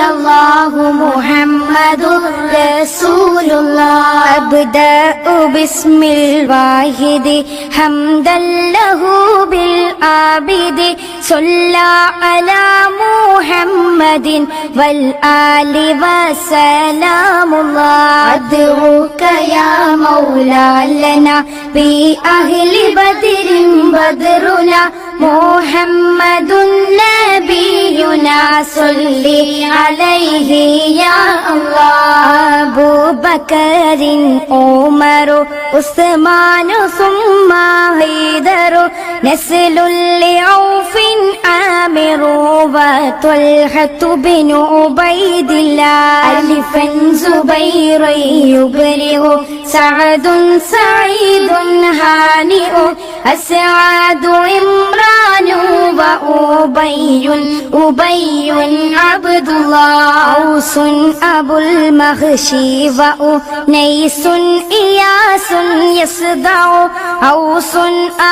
الله محمد رسول الله أبدأ باسم الواحد حمدا له بالعابد. صلى على محمد والآل وسلام الله. أدعوك يا مولا لنا بأهل بدر بدرنا. محمد نبينا صل عليه يا الله. أبو بكر عمر عثمان ثم هيدر نسل لعوف عامر وطلحة بن عبيد الله. ألفا زبير يبرئ سعد سعيد هانئ. أسعد إمران وأبي أبي عبد الله أوس أبو المغشي وأنيس إياس يصدع. أوس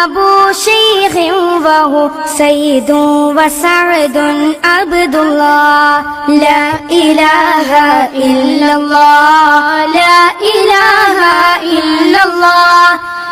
أبو شيخ وهو سيد وسعد عبد الله لا إله إلا الله. لا إله إلا الله.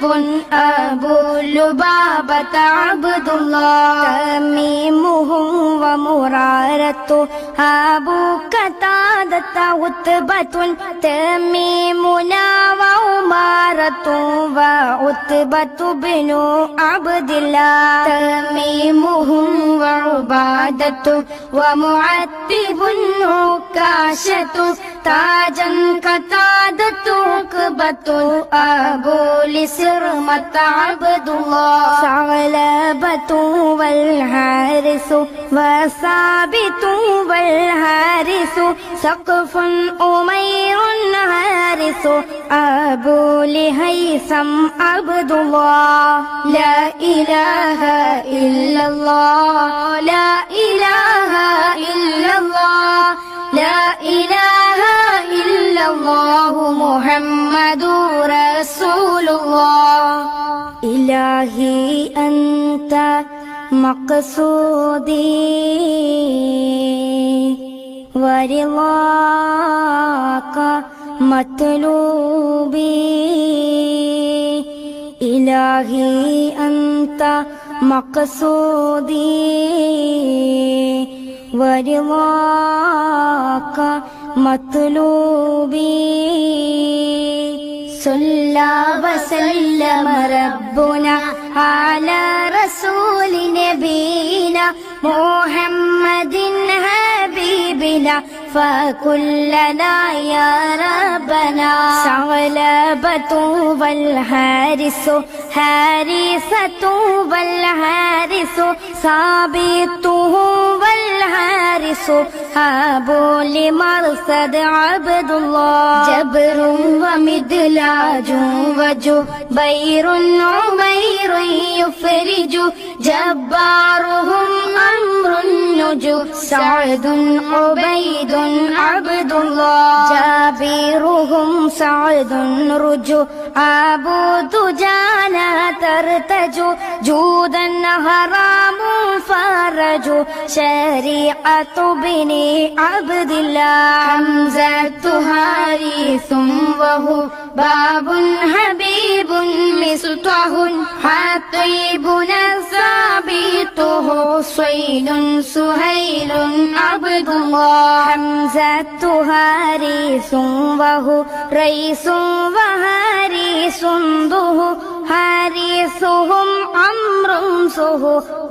ومعتب أبو لبابة عبد الله تميمهم ومرارة أبو قتادة عتبة تميمنا وعمارة وعتبة بن عبد الله تميمهم وعبادة ومعتب عكاشة تاجا قتادة عقبة أبو لسرمة عبد الله ثعلبة والحارث وثابت والحارث سقف أمير حارث أبو لهيثم عبد الله لا إله إلا الله لا إله إلا الله لا إله إلا الله محمد رسول الله. إلهي أنت مقصودي. ورضاك مطلوبي إلهي أنت مقصودي ورضاك مطلوبي صلى وسلم ربنا على رسول نبينا محمد حبيبنا فكلنا يا ربنا. ثعلبة والحارس حارثة والحارس ثابته والحارس أبو لمرصد عبد الله جبر ومدلاج وجبير عمير يفرج جبارهم أمر النجو سعد عبيد عبد الله جابرهم سعد رجو. أبو دجانا ترتجو. جودا حرام فرج شريعة بني عبد الله حمزة حارث وهو. باب حبيب مصطح حطيبنا ثابته صيد سهيل عبد الله حمزة حارث وهو ريس وحارث ضه حارثهم أمر صه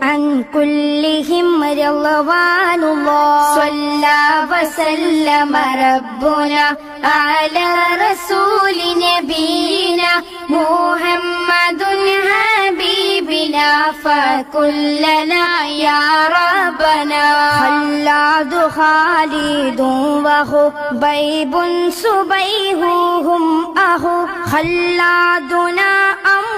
عن كلهم رضوان الله. صلى وسلم ربنا على رسول نبينا محمد حبيبنا. فكلنا يا ربنا. خلاد خالد وخبيب سبيههم أخو خلادنا أمر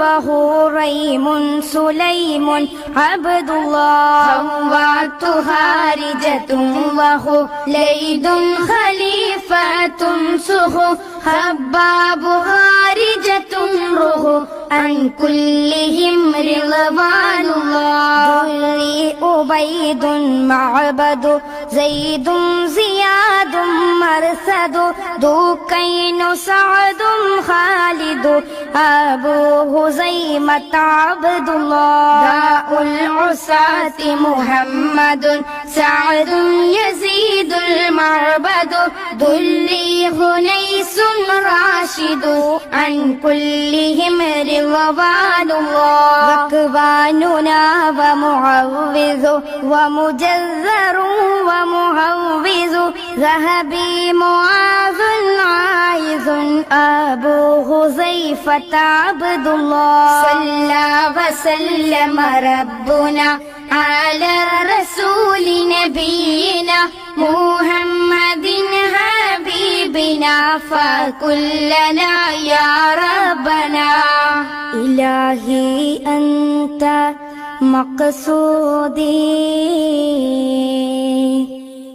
وهو ريم سليم عبد الله خوات خارجة وهو ليد خليفة سخو خباب خارجة روح عن كلهم رضوان الله. ذري أبيد معبد زيد زياد مرثد دوكين سعد خالد أبو هزيمة عبد الله داء العساة محمد سعد يزيد المعبد. ذلي هنيس راشد عن كلهم رضوان الله. ركباننا ومعوذ ومجذر ومهوذ ذهبي معاذ عايذ أبو حذيفة عبد الله. صلى وسلم ربنا على رسول نبينا محمد حبيبنا فكلنا يا ربنا. إلهي أنت مقصودي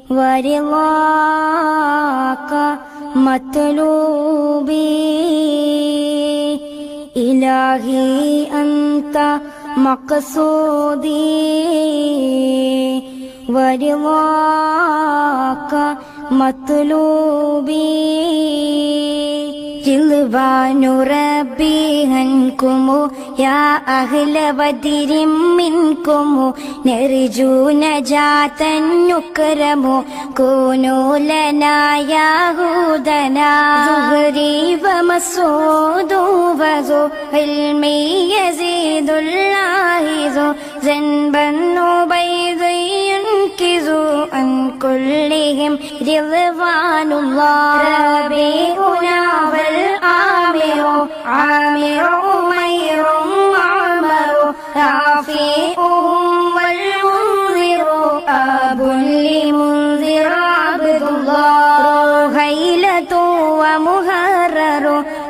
ورضاك مطلوبي. إلهي أنت മക്കസൂദീ വരുവാക്ക മത്തുലൂബീ ിഹൻകുമു യാ അഖിലവതിരിം മിൻകുമു നെറിജൂന ജാതന്നുക്കരമു കൂനൂലനായൂതന ഗരീവ മസൂദൂ വഗു ഇൽമീ യസീദുള്ള يا هودنا زهري ومسعود وذو علمي يزيد اللاهز ذنبا عبيد ينكز عن كلهم رضوان الله ربيعنا والآمر عامر أمير معمر رافيهم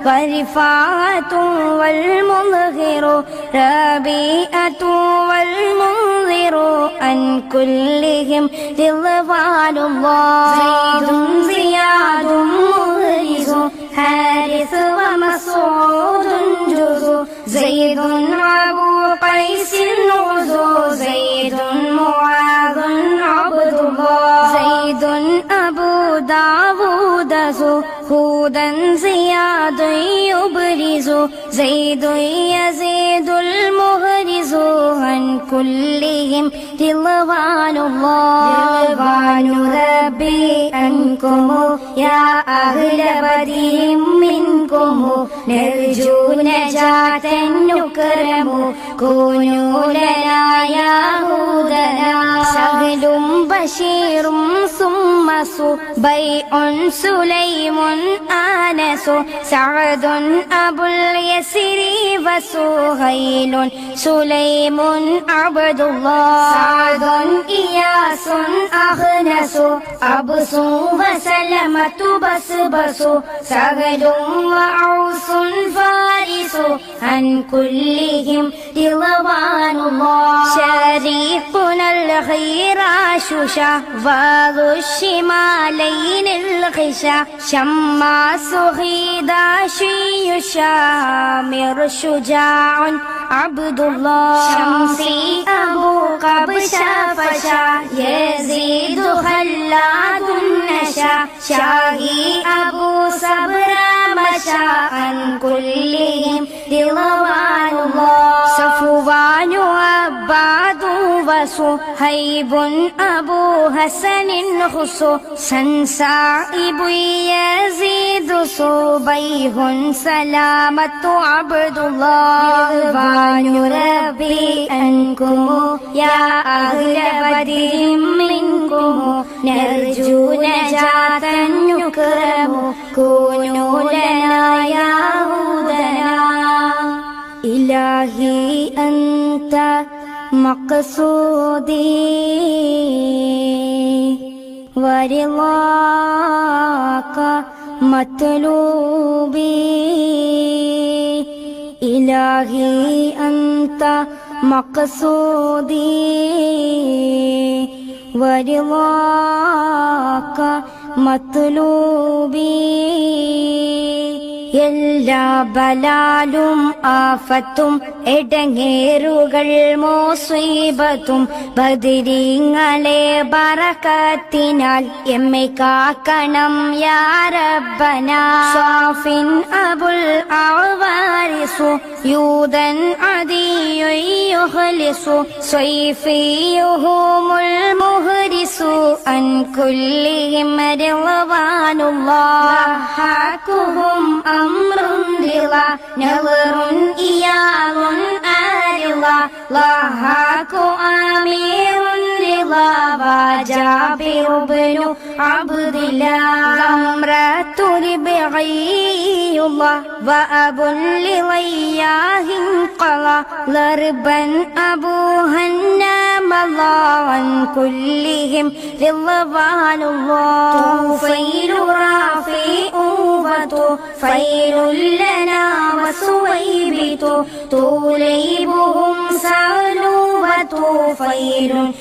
ورفاعة والمظهر ربيئة والمنذر عن كلهم رضوان الله. زيد زياد مغرز حارث ومسعود جزو زيد أبو قيس غزو زيد معاذ عبد الله. زيد أبو داود هودا زياد يبرز زيد يزيد المهرز عن كلهم رضوان الله رضوان ربي عنكم يا أهل بدر منكم نرجو نجاة نكرم كونوا لنا يا هودنا سهل بشير ثم بيع سليم آنس سعد أبو اليسر وسهيل سليم عبد الله سعد إياس أخنس أبس وسلمة بسبس سهل وعوس فارس عن كلهم رضوان الله شريكنا الخيراش شهوذ الشمالين الغشا شماس خيداشي شامر شجاع عبد الله. شمسي أبو قبشا فشا يزيد خلاد نشا شاهي أبو صبر مشى عن كلهم رضوان الله. صفوان عباد وصهيب أبو حسن خصو سنسائب يزيد صبيه سلامة عبد الله. رضوان ربي أنكم يا أهل بدر منكم. نرجو نجاة نكرم كونوا لنا يا هود إلهي مقصودي ورضاك مطلوبي إلهي أنت مقصودي ورضاك مطلوبي എല്ലാ ബലാലും ആഫത്തും എടങ്ങേറുകൾ മോസ്വീപത്തും ബദിരിങ്ങളെ പറക്കത്തിനാൽ എമ്മെ കാക്കണം യാരബന സ്വാഫിൻ അബുൽ ആവാരിസു യൂതൻ അതിയൊയ്യുഹലിസു സ്വൈഫിയുഹുമുൽ മുഹരിസു അൻ കുല്ലിഹിം റിളവാനുല്ലാഹ് നവറും ഇയാവും an arillah lahaku amirun رضا وجابر بن عبد الله غمرة ربعي الله وأب لغياه قضى ضربا أبوها النام الله عن كلهم رضوان الله طوفيل رافئ وطفيل لنا وسويبت توليبهم سالوا وطفيل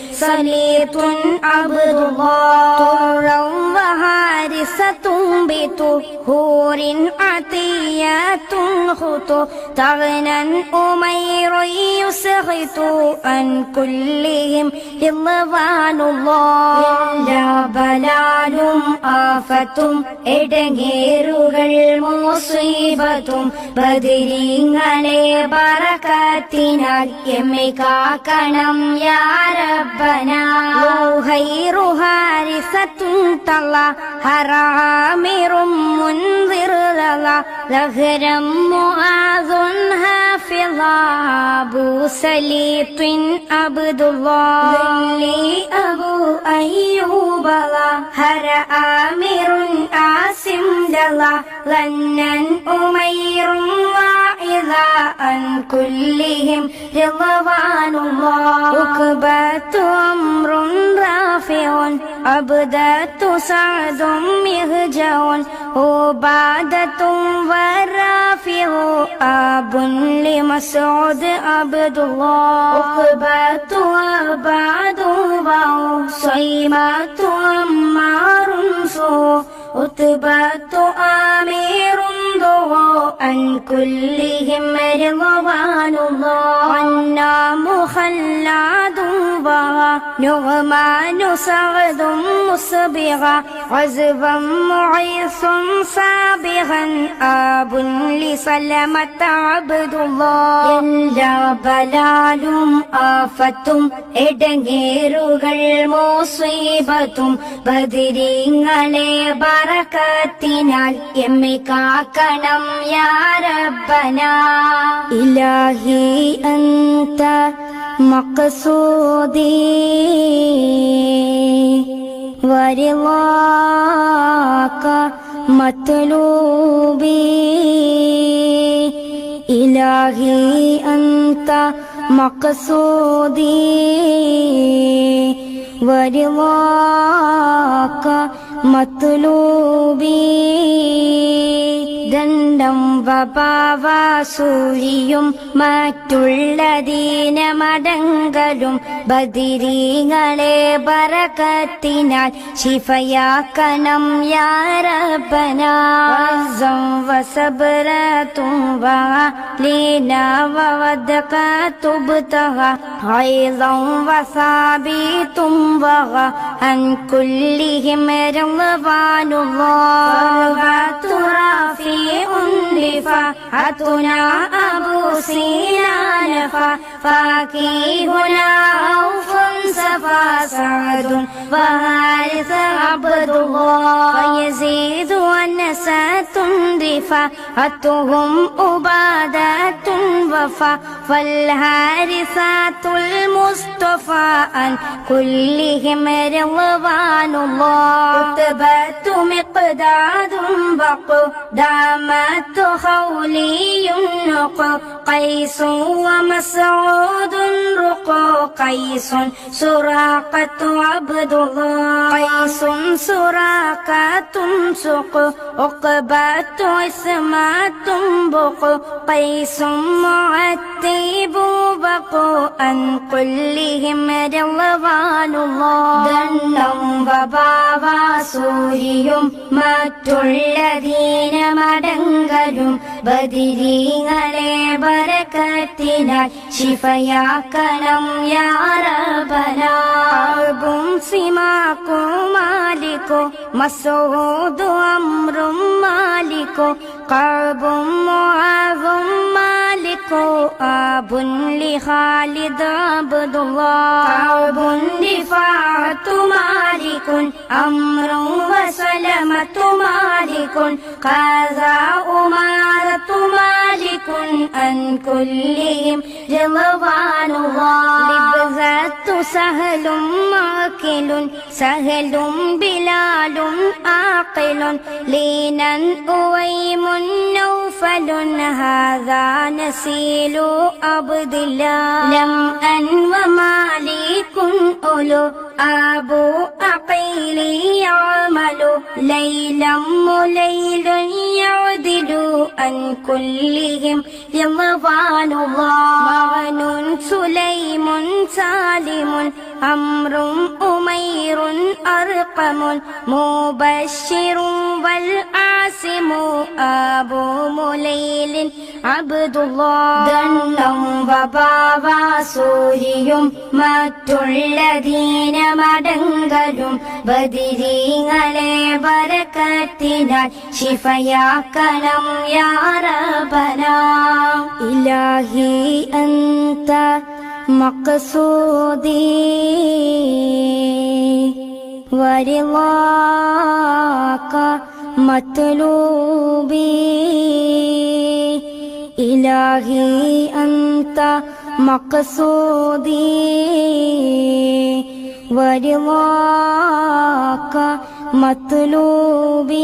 عفليت عبد الله طرا وهارسة بطهور عطيات خطو تغنى أمير يسخط عن كلهم رضوان الله لا بلال آفة إدغيرുകൾ മുസീബത്തും ബദിരിങ്ങളെ ബറക്കത്തിനാൽ എമ്മെ കാക്കണം യാരബന ഹാരിസത്തും തള്ള ഹറാമിറും മുൻവിറുള്ള ലഹരം മുആദുൻ ഹാഫിള അബൂ സലീത്തിൻ അബ്ദുല്ലാഹ് അബൂ أيوب لا هر آمر آسم دلا لنن أمير واعظا عن كلهم رضوان الله. عقبة أمر رافع عبدة سعد مهجع عبادة ورافع أب لمسعود عبد الله عقبة عباد صيمة عمار سوء. عتبة آمير ضوء عن كلهم رضوان الله عنا مخلد بغى نغمان سعد مصبغا عزبا معيص سابغا آب لسلمة عبد الله എല്ലാ ബലാലും ആഫത്തും ഇടങ്ങേറുകൾ മോസീബത്തും ബദിരിങ്ങളെ ബറക്കത്തിനാൽ എമ്മെ കാക്കണം യാരബന ഇലാഹി അന്ത മഖസൂദി വരിവാക മത്ലൂബി إلهي أنت مقصودي ورضاك مطلوبي then ദീനം വപാവാസൂരിയും മറ്റുള്ള ദീനമടങ്കലും ബദിരീങ്ങളെ പറക്കത്തിനാൽ ശിഫയാക്കണം യാരപ്പനാസം വസബരത്തും ലീനവദകതുബുതഹ ഐദം വസാബീത്തും വഹ അൻ കുല്ലിഹിമരം വാനുവാ തുറാഫിയും لفاتنا أبو سينان فاكيهنا أوف سفا سعد. وهارث عبد الله ويزيد ونسات رفعتهم أبادة وفا. فالهارثات المصطفى عن كلهم رضوان الله. رتبة مقداد بق دامت خولي نق قيس ومسعود رق قيس سراقة عبد الله قيس سراقة سق عقبة اسمة بق قيس معتب عن كلهم رضوان الله ദണ്ണം വബാവാസൂരിയും മറ്റുള്ളതീന മടങ്കലും ബദിരീങ്ങളെ ബരക്കത്തിനാൽ ശിഫയാക്കണം യാറബനാകും സിമാക്കോ മാലിക്കോ മസൂദു അമ്രും മാലിക്കോ കബും മുആവും മാലിക്കോ ആബുൻ ലിഖാലിദ് അബ്ദുല്ലാഹ് കബുൻ ലിഫാത്തു മാലിക്കുൻ അമ്രും വസലമത്തു മാലിക്കുൻ ഖാസാ ഉമാറത്തു عن كلهم ജവാനുവാത്ത് സഹലും മാക്കിലുൻ സഹലും ബിലാലും ആക്കിലുൻ ലീനൻ ഉവൈമുൻ نوفل هذا نسيل عبد الله لم أن ومالك أولو أبو أقيل يعمل ليلا مليل يعدل عن كلهم يمضان الله طاعن سليم سالم عمر أمير أرقم مبشر والأعلم അബു മുലൈലിൻ അബ്ദുല്ലാഹ് ദണ്ണം വബാവാസൂരിയും മറ്റുള്ളതീന മടങ്കലും ബദിരീങ്ങളെ ബരക്കത്തിനാൽ ശിഫയാക്കണം യാറബന ഇലാഹി അന്ത مقصودي ورضاك مطلوبي إلهي أنت مقصودي ورضاك مطلوبي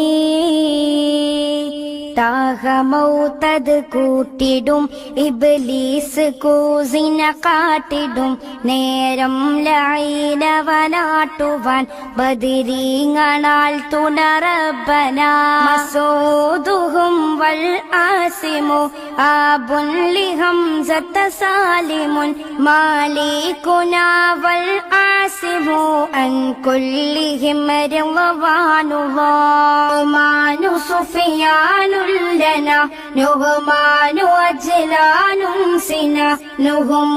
താഹമൗത്തത് കൂട്ടിടും ഇബ്ലീസ് കൂസിന കാട്ടിടും. നേരം ലൈലവനാട്ടുവാൻ ബദിരീങ്ങളാൽ തുണറബന മസൂദുഹും വൽ ആസിമു ആബുൻ ലിഹംസത്ത സാലിമുൻ മാലികുനാ വൽ ആസിമു അൻ കുല്ലിഹിം റളവാനുള്ളാഹു സുഫിയാനു لنا نهمان وجلان سنا نهم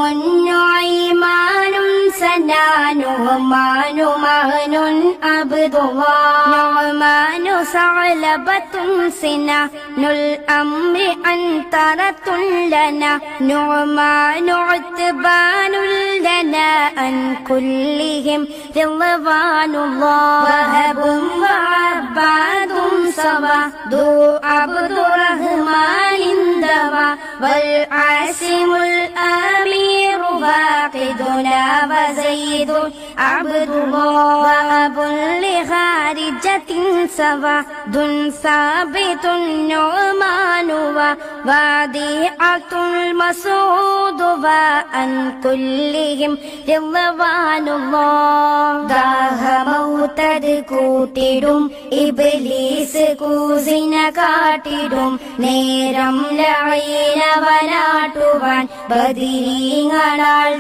نعيمان سنا نهمان مهن عبد الله نعمان ثعلبة سنا الأمر أنترة لنا. نعمان عتبان لنا عن كلهم رضوان الله. وهب وعباد سوا ذو عبد الرحمن دوا والعاصم الأمير فاقدنا وزيد عبد الله وأب لخارجة سوا دن ثابت النعمان ووادعة المسعود وأن كلهم رضوان الله ദാഹമൗത്തത് കൂട്ടിടും ഇബ്ലീസ് കൂസിന കാട്ടിടും നേരം ലൈനവനാട്ടുവാൻ ബദിരീങ്ങളാൽ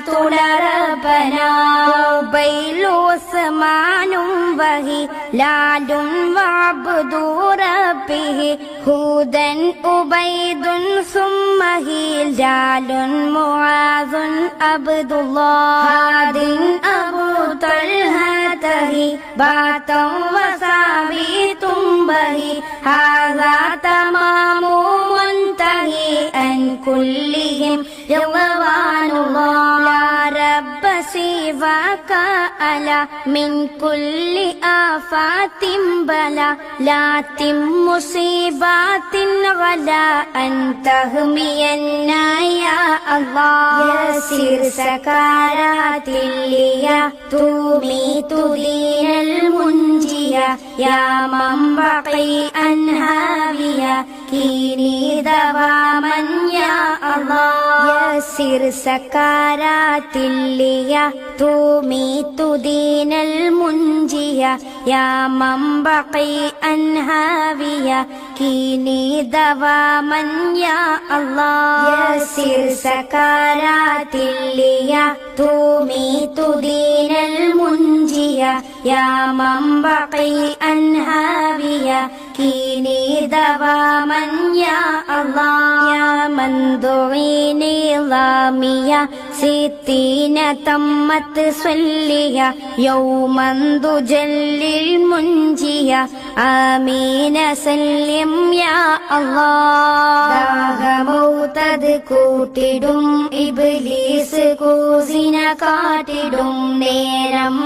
തുണറപ്പനാബൈലോസ്മാനും വഹി بلال وعبد ربه هودا أبيد ثم هلال معاذ عبد الله هاد أبو طلحته بات وثابت به هذا تمام منتهي أن كلهم يوم الله سواك ألا من كل آفات بلا لا تم مصيبات ولا أن تهمينا يا الله يسر سكرات اللي تميت دين المنجية يا من بقي أنهابيا كيني دواما يا الله يسر سكارات اللي تميت دين المنجية يا من بقي أنهابيا كيني دواما يا الله يسر سكارات اللي تميت دين المنجية يا من بقي أنهابيا كيني دواما يا الله يا من دعيني ظامية ستين تمت صلية يوما دجل المنجية آمين سلم يا الله ദാഹമൗത്തത് കൂട്ടിടും ഇബ്ലീസ് കൂസിന കാട്ടിടും നേരം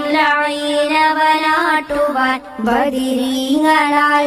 ലൈനവനാട്ടുവാൻ ബദിരീങ്ങളാൽ